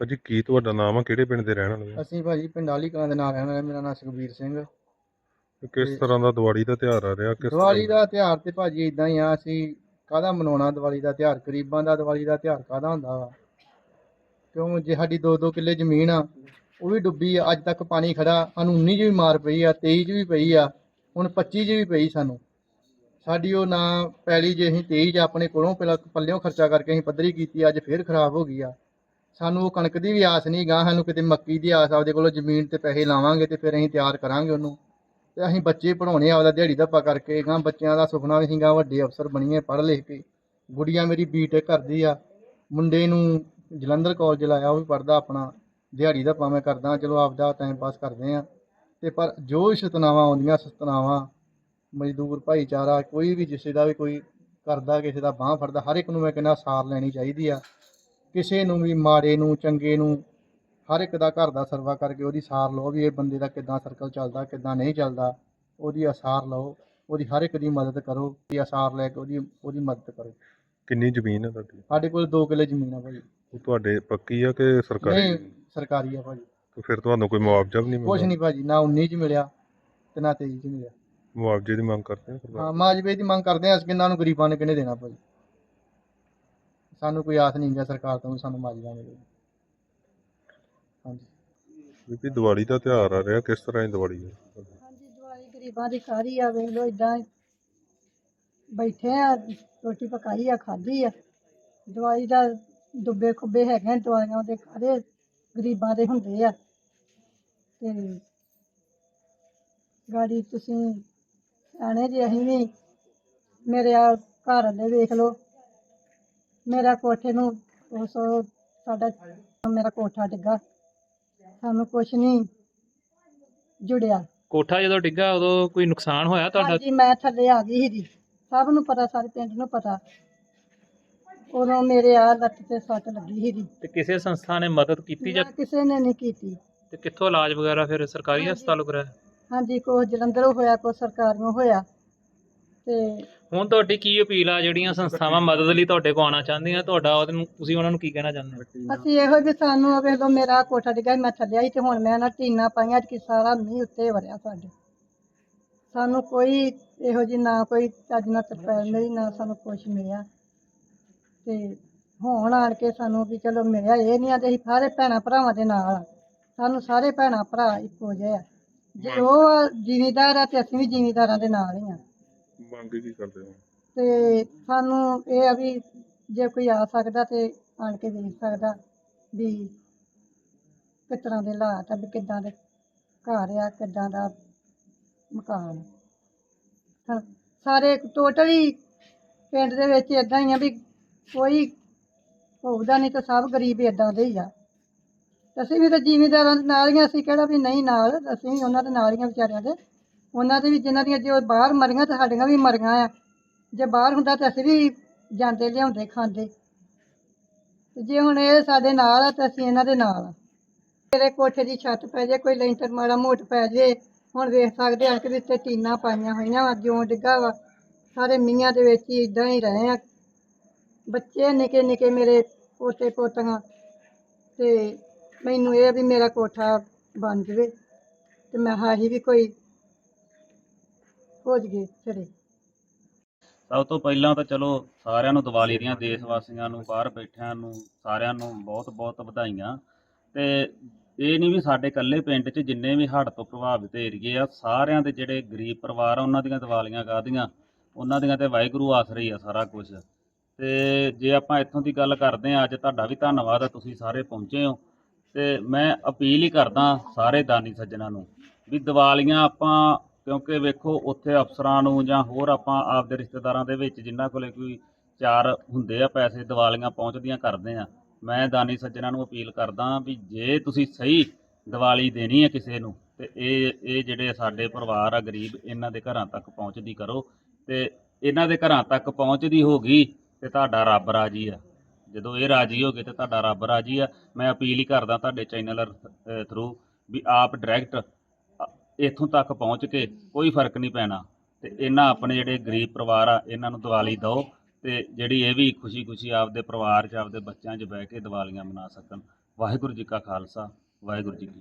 ਭਾਜੀ ਕੀ ਤੁਹਾਡਾ ਨਾਮ ਆ? ਕਿਹੜੇ ਪਿੰਡ ਦੇ ਰਹਿਣ ਵਾਲੇ ਅਸੀਂ ਭਾਜੀ ਪਿੰਡਾਲੀ ਕਲਾਂ ਦੇ ਨਾਲ ਰਹਿਣ ਵਾਲੇ ਮੇਰਾ ਨਾਮ ਸੁਖਬੀਰ ਸਿੰਘ ਤੇ ਕਿਸ ਤਰ੍ਹਾਂ ਦਾ ਦੀਵਾਲੀ ਦਾ ਤਿਉਹਾਰ ਆ ਰਿਹਾ? ਕਿਸ ਦੀਵਾਲੀ ਦਾ ਤਿਉਹਾਰ ਤੇ ਭਾਜੀ ਇਦਾਂ ਹੀ ਆ ਅਸੀਂ ਕਾਹਦਾ ਮਨਾਉਣਾ ਦੀਵਾਲੀ ਦਾ ਤਿਉਹਾਰ? ਗਰੀਬਾਂ ਦਾ ਦੀਵਾਲੀ ਦਾ ਤਿਉਹਾਰ ਕਾਹਦਾ ਹੁੰਦਾ ਵਾ? ਕਿਉਂ ਜੇ ਸਾਡੀ 2-2 ਕਿੱਲੇ ਜ਼ਮੀਨ ਆ ਉਹ ਵੀ ਡੁੱਬੀ ਆ ਅੱਜ ਤੱਕ ਪਾਣੀ ਖੜਾ ਸਾਨੂੰ 19 ਚ ਵੀ ਮਾਰ ਪਈ ਆ 23 ਚ ਵੀ ਪਈ ਆ ਹੁਣ 25 ਚ ਵੀ ਪਈ ਸਾਨੂੰ। ਸਾਡੀ ਉਹ ਨਾ ਪੈਲੀ ਜੇ ਅਸੀਂ 23 ਚ ਆਪਣੇ ਕੋਲੋਂ ਪਹਿਲਾਂ ਪੱਲਿਓਂ ਖਰਚਾ ਕਰਕੇ ਅਸੀਂ ਪੱਧਰੀ ਕੀਤੀ ਅੱਜ ਫੇਰ ਖਰਾਬ ਹੋ ਗਈ ਆ। ਸਾਨੂੰ ਉਹ ਕਣਕ ਦੀ ਵੀ ਆਸ ਨਹੀਂ ਗਾਂ ਸਾਨੂੰ ਕਿਤੇ ਮੱਕੀ ਦੀ ਆਸ ਆਪਦੇ ਕੋਲੋਂ ਜ਼ਮੀਨ ਤੇ ਪੈਸੇ ਲਾਵਾਂਗੇ ਤੇ ਫਿਰ ਅਸੀਂ ਤਿਆਰ ਕਰਾਂਗੇ ਉਹਨੂੰ। ਤੇ ਅਸੀਂ ਬੱਚੇ ਪੜਾਉਣੇ ਆਪਦਾ ਦਿਹਾੜੀ ਧੱਪਾ ਕਰਕੇ ਗਾਂ ਬੱਚਿਆਂ ਦਾ ਸੁਪਨਾ ਵੀ ਸੀਗਾ, ਵੱਡੇ ਅਫਸਰ ਬਣੀਏ ਪੜ੍ਹ ਲਿਖ ਕੇ। ਗੁੜੀਆਂ ਮੇਰੀ ਬੀਟੈਕ ਕਰਦੀ ਆ, ਮੁੰਡੇ ਨੂੰ ਜਲੰਧਰ ਕਾਲਜ ਲਾਇਆ, ਉਹ ਵੀ ਪੜਦਾ ਆਪਣਾ, ਦਿਹਾੜੀ ਧੱਪਾ ਮੈਂ ਕਰਦਾ, ਚਲੋ ਆਪਦਾ ਟਾਈਮ ਪਾਸ ਕਰਦੇ ਆ। ਤੇ ਪਰ ਜੋ ਸਤਨਾਵਾਂ ਆਉਂਦੀਆਂ, ਸਤਨਾਵਾਂ, ਮਜ਼ਦੂਰ ਭਾਈਚਾਰਾ, ਕੋਈ ਵੀ ਜਿਸੇ ਦਾ ਵੀ ਕੋਈ ਕਰਦਾ, ਕਿਸੇ ਦਾ ਬਾਹ ਫੜਦਾ, ਹਰ ਇੱਕ ਨੂੰ ਮੈਂ ਕਹਿੰਦਾ ਸਾਰ ਲੈਣੀ ਚਾਹੀਦੀ ਆ। ਕਿਸੇ ਨੂੰ ਵੀ ਮਾੜੇ ਨੂੰ ਚੰਗੇ ਨੂੰ ਹਰ ਇੱਕ ਦਾ ਘਰ ਦਾ ਸਰਵਾ ਕਰਕੇ ਉਹਦੀ ਸਾਰ ਲਓ ਵੀ ਇਹ ਬੰਦੇ ਦਾ ਕਿੱਦਾਂ ਸਰਕਲ ਚੱਲਦਾ ਕਿੱਦਾਂ ਨਹੀਂ ਚੱਲਦਾ। ਉਹਦੀ ਅਸਾਰ ਲਓ ਉਹਦੀ ਹਰ ਇੱਕ ਦੀ ਮਦਦ ਕਰੋ ਦੀ ਅਸਾਰ ਲੈ ਕੇ ਉਹਦੀ ਉਹਦੀ ਮਦਦ ਕਰੋ। ਕਿੰਨੀ ਜ਼ਮੀਨ ਹੈ ਤੁਹਾਡੀ? ਸਾਡੇ ਕੋਲ 2 ਕਿੱਲੇ ਜ਼ਮੀਨ ਆ ਭਾਜੀ ਉਹ ਤੁਹਾਡੇ ਪੱਕੀ ਆ ਕਿ ਸਰਕਾਰੀ? ਨਹੀਂ ਸਰਕਾਰੀ ਆ ਭਾਜੀ ਤੇ ਫਿਰ ਤੁਹਾਨੂੰ ਕੋਈ ਮੁਆਵਜ਼ਾ ਵੀ ਨਹੀਂ ਮਿਲਦਾ? ਨਹੀਂ ਭਾਜੀ ਨਾ 19 ਚ ਮਿਲਿਆ ਤੇ ਨਾ 23 ਚ ਮਿਲਿਆ। ਮੁਆਵਜ਼ੇ ਦੀ ਮੰਗ ਕਰਦੇ ਆ ਸਰਕਾਰ? ਹਾਂ ਮਾਜਵੇ ਦੀ ਮੰਗ ਕਰਦੇ ਆ ਅਸੀਂ ਕਿੰਨਾਂ ਨੂੰ ਗਰੀਬਾਂ ਨੇ ਕਿਹਨੇ ਦੇਣਾ ਭਾਜੀ ਸਾਨੂੰ ਕੋਈ ਆਸ ਨਹੀਂ ਹੈ ਸਰਕਾਰ ਤੋਂ ਵੀ ਸਾਨੂੰ ਮਾਜਵਾ ਮਿਲੇ। ਹਾਂਜੀ। ਕਿਉਂਕਿ ਦੀਵਾਲੀ ਦਾ ਤਿਉਹਾਰ ਆ ਰਿਹਾ ਕਿਸ ਤਰ੍ਹਾਂ ਦੀ ਦੀਵਾਲੀ ਹੈ ਹਾਂਜੀ ਦਵਾਈ ਗਰੀਬਾਂ ਦੀ ਸਾਰੀ ਆ ਵੇਖ ਲਓ ਇਦਾਂ ਬੈਠੇ ਆ ਰੋਟੀ ਪਕਾਈ ਆ ਖਾਧੀ ਆ। ਦਵਾਈ ਦਾ ਡੁੱਬੇ ਖੁੱਬੇ ਹੈਗੇ ਆ, ਦਵਾਈਆਂ ਦੇ ਸਾਰੇ ਗਰੀਬਾਂ ਦੇ ਹੁੰਦੇ ਆ। ਤੇ ਗਾੜੀ ਤੁਸੀਂ ਸਿਆਣੇ ਜੇ ਅਸੀਂ ਵੀ ਮੇਰੇ ਆ ਘਰ ਵਾਲੇ ਵੇਖ ਲਓ। ਮੇਰਾ ਕੋਠੇ ਨੂੰ ਉਹ ਸੋ ਸਾਡਾ ਮੇਰਾ ਕੋਠਾ ਡਿੱਗਾ। ਸਾਨੂੰ ਕੁਛ ਨਹੀਂ ਜੁੜਿਆ। ਕੋਠਾ ਜਦੋਂ ਡਿੱਗਾ ਉਦੋਂ ਕੋਈ ਨੁਕਸਾਨ ਹੋਇਆ ਤੁਹਾਡਾ? ਹਾਂਜੀ ਮੈਂ ਥੱਲੇ ਆ ਗਈ ਸੀ ਸਭ ਨੂੰ ਪਤਾ ਸਾਰੇ ਪਿੰਡ ਨੂੰ ਪਤਾ। ਉਦੋਂ ਮੇਰੇ ਆ ਲੱਤ ਤੇ ਸੱਟ ਲੱਗੀ ਸੀ ਤੇ ਕਿਸੇ ਸੰਸਥਾ ਨੇ ਮਦਦ ਕੀਤੀ ਜਾਂ ਕਿਸੇ ਨੇ ਨਹੀਂ ਕੀਤੀ। ਤੇ ਕਿੱਥੋਂ ਇਲਾਜ ਵਗੈਰਾ ਫਿਰ ਸਰਕਾਰੀ ਹਸਪਤਾਲੋਂ ਕਰਾਇਆ? ਹਾਂਜੀ ਕੋ ਜਲੰਧਰੋਂ ਹੋਇਆ ਕੋ ਸਰਕਾਰੀਆਂ ਹੋਇਆ। ਤੇ ਹੁਣ ਤੁਹਾਡੀ ਕੀ ਅਪੀਲ ਆ? ਜਿਹੜੀਆਂ ਸੰਸਥਾਵਾਂ ਮਦਦ ਲਈ ਤੁਹਾਡੇ ਕੋਲ ਆਉਣਾ ਚਾਹੁੰਦੀਆਂ ਤੁਹਾਡਾ ਉਹਦੇ ਨੂੰ ਤੁਸੀਂ ਉਹਨਾਂ ਨੂੰ ਕੀ ਕਹਿਣਾ ਚਾਹੁੰਦੇ ਹੋ? ਅਸੀਂ ਇਹੋ ਵੀ ਸਾਨੂੰ ਆ ਵੇਖ ਲਓ ਮੇਰਾ ਕੋਠਾ ਡਿੱਗਾ ਸੀ, ਮੈਂ ਥੱਲੇ ਆਈ ਤੇ ਹੁਣ ਮੈਂ ਨਾ ਟੀਨਾ ਪਾਈਆਂ ਕਿ ਸਾਰਾ ਮੀਂਹ ਉੱਤੇ ਵਰਿਆ ਸਾਡੇ। ਸਾਨੂੰ ਕੋਈ ਇਹੋ ਜੀ ਨਾ ਕੋਈ ਚੱਜ ਨਾਲ ਤਰਪਾਲ ਮਿਲੀ ਨਾ ਸਾਨੂੰ ਕੁਛ ਮਿਲਿਆ। ਤੇ ਹੁਣ ਆਣ ਕੇ ਸਾਨੂੰ ਵੀ ਚਲੋ ਮਿਲਿਆ ਇਹ ਨਹੀਂ ਆ ਤੇ ਅਸੀਂ ਸਾਰੇ ਭੈਣਾਂ ਭਰਾਵਾਂ ਦੇ ਨਾਲ ਆ। ਸਾਨੂੰ ਸਾਰੇ ਭੈਣਾਂ ਭਰਾ ਇੱਕੋ ਜਿਹੇ ਆ। ਜੇ ਉਹ ਜ਼ਿਮੀਦਾਰ ਆ ਤੇ ਅਸੀਂ ਵੀ ਜ਼ਿਮੀਦਾਰਾਂ ਦੇ ਨਾਲ ਹੀ ਆ। ਮੰਗ ਕੀ ਕਰਦੇ ਹੋ? ਤੇ ਸਾਨੂੰ ਇਹ ਆ ਵੀ ਜੇ ਕੋਈ ਆ ਸਕਦਾ ਤੇ ਆਣ ਕੇ ਵੇਖ ਸਕਦਾ ਵੀ ਕਿਸ ਤਰ੍ਹਾਂ ਦੇ ਹਾਲਾਤ ਆ ਵੀ ਕਿੱਦਾਂ ਦੇ ਘਰ ਆ ਕਿੱਦਾਂ ਦਾ ਮਕਾਨ ਹਾਂ, ਸਾਰੇ ਟੋਟਲੀ ਪਿੰਡ ਦੇ ਵਿੱਚ ਇਦਾਂ ਹੀ ਆ ਵੀ ਕੋਈ ਹੋਊਦਾ ਨਹੀਂ ਤਾਂ ਸਭ ਗਰੀਬ ਇਦਾਂ ਦੇ ਹੀ ਆ। ਅਸੀਂ ਵੀ ਤਾਂ ਜ਼ਿਮੀਂਦਾਰਾਂ ਦੇ ਨਾਲ ਹੀ ਆ, ਅਸੀਂ ਕਿਹੜਾ ਵੀ ਨਹੀਂ ਨਾਲ ਅਸੀਂ ਵੀ ਉਹਨਾਂ ਦੇ ਨਾਲ ਹੀ ਆ ਵਿਚਾਰਿਆਂ ਦੇ। ਉਹਨਾਂ ਦੇ ਵੀ ਜਿਨ੍ਹਾਂ ਦੀਆਂ ਜੋ ਬਾਹਰ ਮਰੀਆਂ ਤੇ ਸਾਡੀਆਂ ਵੀ ਮਰੀਆਂ ਆ। ਜੇ ਬਾਹਰ ਹੁੰਦਾ ਤਾਂ ਅਸੀਂ ਵੀ ਜਾਂਦੇ, ਲਿਆਉਂਦੇ, ਖਾਂਦੇ। ਤੇ ਜੇ ਹੁਣ ਇਹ ਸਾਡੇ ਨਾਲ ਆ ਤਾਂ ਅਸੀਂ ਇਹਨਾਂ ਦੇ ਨਾਲ ਆ। ਤੇਰੇ ਕੋਠੇ ਦੀ ਛੱਤ ਪੈ ਜੇ, ਕੋਈ ਲੈਂਟਰ ਮਾੜਾ ਮੋਟ ਪੈ ਜੇ, ਹੁਣ ਵੇਖ ਸਕਦੇ ਆ ਕਿ ਵੀ ਉੱਤੇ ਟੀਨਾਂ ਪਾਈਆਂ ਹੋਈਆਂ ਵਾ, ਜਿਉਂ ਡਿੱਗਾ ਵਾ। ਸਾਰੇ ਮੀਆਂ ਦੇ ਵਿੱਚ ਹੀ ਇਦਾਂ ਹੀ ਰਹੇ ਆ। ਬੱਚੇ ਨਿੱਕੇ ਨਿੱਕੇ ਮੇਰੇ ਪੋਤੇ ਪੋਤੀਆਂ। ਤੇ ਮੈਨੂੰ ਇਹ ਵੀ ਮੇਰਾ ਕੋਠਾ ਬਣ ਜਵੇ। ਤੇ ਮੈਂ ਹਾਹੀ ਵੀ ਕੋਈ ਹੋ ਜਗੇ ਚਲੇ ਸਭ ਤੋਂ ਪਹਿਲਾਂ ਤਾਂ ਚਲੋ ਸਾਰਿਆਂ ਨੂੰ ਦੀਵਾਲੀ ਦੀਆਂ ਦੇਸ਼ ਵਾਸੀਆਂ ਨੂੰ, ਬਾਹਰ ਬੈਠਿਆਂ ਨੂੰ, ਸਾਰਿਆਂ ਨੂੰ ਬਹੁਤ-ਬਹੁਤ ਵਧਾਈਆਂ। ਤੇ ਇਹ ਨਹੀਂ ਵੀ ਸਾਡੇ ਇਕੱਲੇ ਪਿੰਡ 'ਚ ਜਿੰਨੇ ਵੀ ਹੜ੍ਹ ਤੋਂ ਪ੍ਰਭਾਵਿਤ ਏਰੀਏ ਆ, ਸਾਰਿਆਂ ਦੇ ਜਿਹੜੇ ਗਰੀਬ ਪਰਿਵਾਰ ਆ, ਉਹਨਾਂ ਦੀਆਂ ਦੀਵਾਲੀਆਂ ਕਾਹਦੀਆਂ? ਉਹਨਾਂ ਦੀਆਂ ਤੇ ਵਾਹਿਗੁਰੂ ਆਸਰੇ ਹੀ ਆ ਸਾਰਾ ਕੁਝ ਤੇ ਜੇ ਆਪਾਂ ਇੱਥੋਂ ਦੀ ਗੱਲ ਕਰਦੇ ਆ ਅੱਜ ਤੁਹਾਡਾ ਵੀ ਧੰਨਵਾਦ ਆ, ਤੁਸੀਂ ਸਾਰੇ ਪਹੁੰਚੇ ਹੋ। ਤੇ ਮੈਂ ਅਪੀਲ ਹੀ ਕਰਦਾ ਸਾਰੇ ਦਾਨੀ ਸੱਜਣਾ ਨੂੰ ਵੀ ਦੀਵਾਲੀਆਂ ਆਪਾਂ ਕਿਉਂਕਿ ਵੇਖੋ, ਉੱਥੇ ਅਫਸਰਾਂ ਨੂੰ ਜਾਂ ਹੋਰ ਆਪਾਂ ਆਪਦੇ ਰਿਸ਼ਤੇਦਾਰਾਂ ਦੇ ਵਿੱਚ ਜਿਨ੍ਹਾਂ ਕੋਲੇ ਕੋਈ ਚਾਰ ਹੁੰਦੇ ਆ, ਪੈਸੇ ਦੀਵਾਲੀਆਂ ਪਹੁੰਚਦੀਆਂ ਕਰਦੇ ਆ। ਮੈਂ ਦਾਨੀ ਸੱਜਣਾ ਨੂੰ ਅਪੀਲ ਕਰਦਾ ਵੀ ਜੇ ਤੁਸੀਂ ਸਹੀ ਦੀਵਾਲੀ ਦੇਣੀ ਹੈ ਕਿਸੇ ਨੂੰ, ਤੇ ਇਹ ਇਹ ਜਿਹੜੇ ਸਾਡੇ ਪਰਿਵਾਰ ਆ ਗਰੀਬ, ਇਹਨਾਂ ਦੇ ਘਰਾਂ ਤੱਕ ਪਹੁੰਚਦੀ ਕਰੋ। ਤੇ ਇਹਨਾਂ ਦੇ ਘਰਾਂ ਤੱਕ ਪਹੁੰਚਦੀ ਹੋਗੀ ਤੇ ਤੁਹਾਡਾ ਰੱਬ ਰਾਜੀ ਆ। ਜਦੋਂ ਇਹ ਰਾਜੀ ਹੋਗੇ ਤੇ ਤੁਹਾਡਾ ਰੱਬ ਰਾਜੀ ਆ। ਮੈਂ ਅਪੀਲ ਹੀ ਕਰਦਾ ਤੁਹਾਡੇ ਚੈਨਲ ਥਰੂ ਵੀ ਆਪ ਡਾਇਰੈਕਟ ਇੱਥੋਂ ਤੱਕ ਪਹੁੰਚ ਕੇ ਕੋਈ ਫ਼ਰਕ ਨਹੀਂ ਪੈਣਾ। ਤੇ ਇਹਨਾਂ ਆਪਣੇ ਜਿਹੜੇ ਗਰੀਬ ਪਰਿਵਾਰ ਆ, ਇਹਨਾਂ ਨੂੰ ਦੀਵਾਲੀ ਦਿਓ ਤੇ ਜਿਹੜੀ ਇਹ ਵੀ ਖੁਸ਼ੀ-ਖੁਸ਼ੀ ਆਪਦੇ ਪਰਿਵਾਰ 'ਚ, ਆਪਦੇ ਬੱਚਿਆਂ 'ਚ ਬਹਿ ਕੇ ਦੀਵਾਲੀਆਂ ਮਨਾ ਸਕਣ। ਵਾਹਿਗੁਰੂ ਜੀ ਕਾ ਖਾਲਸਾ, ਵਾਹਿਗੁਰੂ ਜੀ ਕੀ